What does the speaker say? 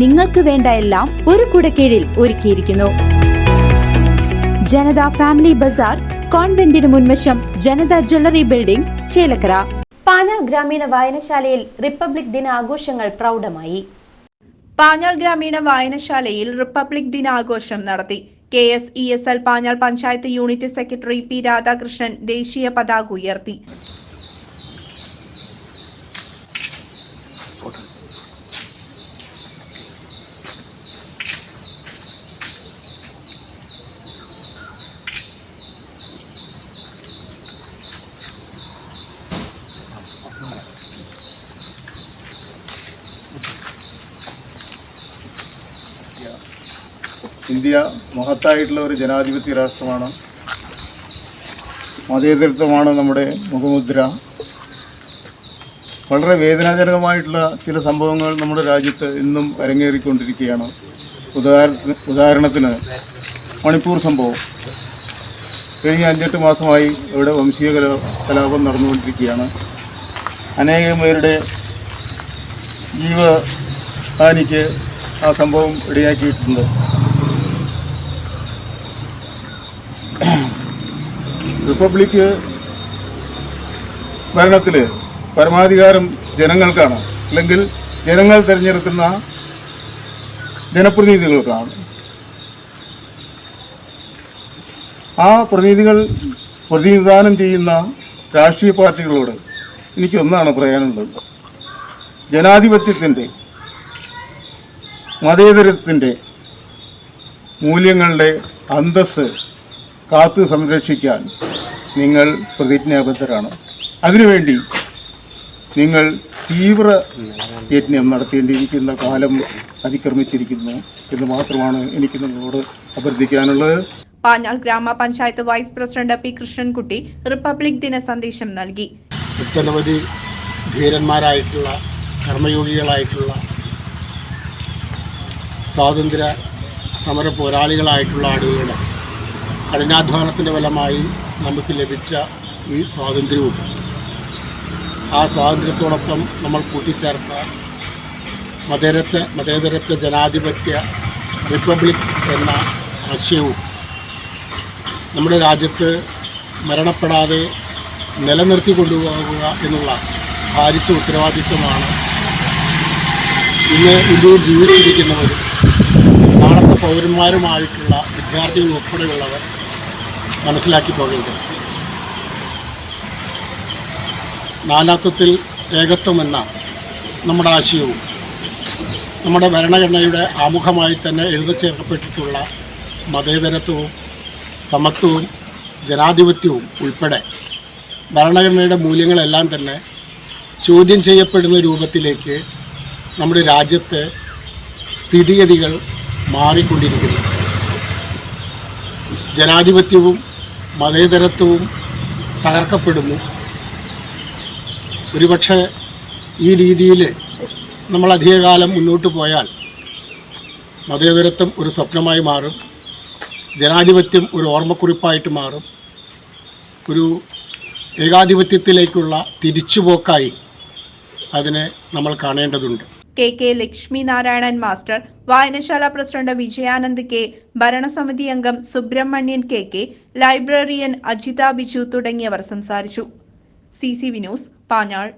നിങ്ങൾക്ക് വേണ്ട എല്ലാം ഒരു കുടക്കീഴിൽ ഒരുക്കിയിരിക്കുന്നു. ജനത ഫാമിലി ബസാർ കോൺവെന്റിന് മുൻവശം ജനത ജ്വല്ലറി ബിൽഡിംഗ് ചേലക്കര. പാഞ്ഞാൾ ഗ്രാമീണ വായനശാലയിൽ റിപ്പബ്ലിക് ദിന ആഘോഷങ്ങൾ പ്രൗഢമായി. പാഞ്ഞാൾ ഗ്രാമീണ വായനശാലയിൽ റിപ്പബ്ലിക് ദിനാഘോഷം നടത്തി. K S E S L Panjal panchayat unit secretary P Radhakrishnan ദേശീയ പതാക ഉയർത്തി. ഇന്ത്യ മഹത്തായിട്ടുള്ള ഒരു ജനാധിപത്യ രാഷ്ട്രമാണ്. മതേതരത്വമാണ് നമ്മുടെ മുഖമുദ്ര. വളരെ വേദനാജനകമായിട്ടുള്ള ചില സംഭവങ്ങൾ നമ്മുടെ രാജ്യത്ത് ഇന്നും അരങ്ങേറിക്കൊണ്ടിരിക്കുകയാണ്. ഉദാഹരണ ഉദാഹരണത്തിന് മണിപ്പൂർ സംഭവം. കഴിഞ്ഞ അഞ്ചെട്ട് മാസമായി ഇവിടെ വംശീയ കല കലാപം നടന്നുകൊണ്ടിരിക്കുകയാണ്. അനേകം പേരുടെ ജീവഹാനിക്ക് ആ സംഭവം ഇടയാക്കിയിട്ടുണ്ട് റിപ്പബ്ലിക് ഭരണത്തിൽ പരമാധികാരം ജനങ്ങൾക്കാണ്. അല്ലെങ്കിൽ ജനങ്ങൾ തിരഞ്ഞെടുക്കുന്ന ജനപ്രതിനിധികൾക്കാണ്. ആ പ്രതിനിധികൾ പ്രതിനിധാനം ചെയ്യുന്ന രാഷ്ട്രീയ പാർട്ടികളോട് എനിക്കൊന്നാണ് പറയാനുള്ളത്. ജനാധിപത്യത്തിന്റെ മതേതരത്തിന്റെ മൂല്യങ്ങളുടെ അന്തസ് കാത്തു സംരക്ഷിക്കാൻ നിങ്ങൾ പ്രതിജ്ഞാബദ്ധരാണ്. അതിനുവേണ്ടി നിങ്ങൾ തീവ്ര യജ്ഞം നടത്തേണ്ടിയിരിക്കുന്ന കാലം അതിക്രമിച്ചിരിക്കുന്നു എന്ന് മാത്രമാണ് എനിക്ക് നിങ്ങളോട് അഭ്യർത്ഥിക്കാനുള്ളത്. പാഞ്ഞാൾ ഗ്രാമപഞ്ചായത്ത് vice president P Krishnankutty republic ദിന സന്ദേശം നൽകി. ഒട്ടനവധി ധീരന്മാരായിട്ടുള്ള കർമ്മയോഗികളായിട്ടുള്ള സ്വാതന്ത്ര്യ സമര പോരാളികളായിട്ടുള്ള ആളുകളുടെ കഠിനാധ്വാനത്തിന്റെ ഫലമായി നമുക്ക് ലഭിച്ച ഈ സ്വാതന്ത്ര്യവും. ആ സ്വാതന്ത്ര്യത്തോടൊപ്പം നമ്മൾ കൂട്ടിച്ചേർത്ത മതേരത്വ മതേതരത്വ ജനാധിപത്യ റിപ്പബ്ലിക് എന്ന ആശയവും നമ്മുടെ രാജ്യത്ത് മരണപ്പെടാതെ നിലനിർത്തി കൊണ്ടുപോകുക എന്നുള്ള ഭാരിച്ച ഉത്തരവാദിത്വമാണ് ഇന്ന് ഇന്ത്യയിൽ ജീവിച്ചിരിക്കുന്നവരും നാളത്തെ പൗരന്മാരുമായിട്ടുള്ള വിദ്യാർത്ഥികൾ ഉൾപ്പെടെയുള്ളവർ മനസ്സിലാക്കി പോകേണ്ടത് നാനാത്വത്തിൽ ഏകത്വമെന്ന നമ്മുടെ ആശയവും നമ്മുടെ ഭരണഘടനയുടെ ആമുഖമായി തന്നെ എഴുതി ചേർക്കപ്പെട്ടിട്ടുള്ള മതേതരത്വവും സമത്വവും ജനാധിപത്യവും ഉൾപ്പെടെ ഭരണഘടനയുടെ മൂല്യങ്ങളെല്ലാം തന്നെ ചോദ്യം ചെയ്യപ്പെടുന്ന രൂപത്തിലേക്ക് നമ്മുടെ രാജ്യത്തെ സ്ഥിതിഗതികൾ മാറിക്കൊണ്ടിരിക്കുന്നു. ജനാധിപത്യവും മതേതരത്വവും തകർക്കപ്പെടുന്നു. ഒരുപക്ഷെ ഈ രീതിയിൽ നമ്മൾ അധികകാലം മുന്നോട്ട് പോയാൽ മതേതരത്വം ഒരു സ്വപ്നമായി മാറും. ജനാധിപത്യം ഒരു ഓർമ്മക്കുറിപ്പായിട്ട് മാറും. ഒരു ഏകാധിപത്യത്തിലേക്കുള്ള തിരിച്ചുപോക്കായി അതിനെ നമ്മൾ കാണേണ്ടതുണ്ട്. K K Lakshmi Narayanan master വായനശാല പ്രസിഡന്റ് വിജയാനന്ദ് കെ ഭരണസമിതി അംഗം Subramanian K K librarian Ajitha Biju തുടങ്ങിയവർ സംസാരിച്ചു. C C V Panjal.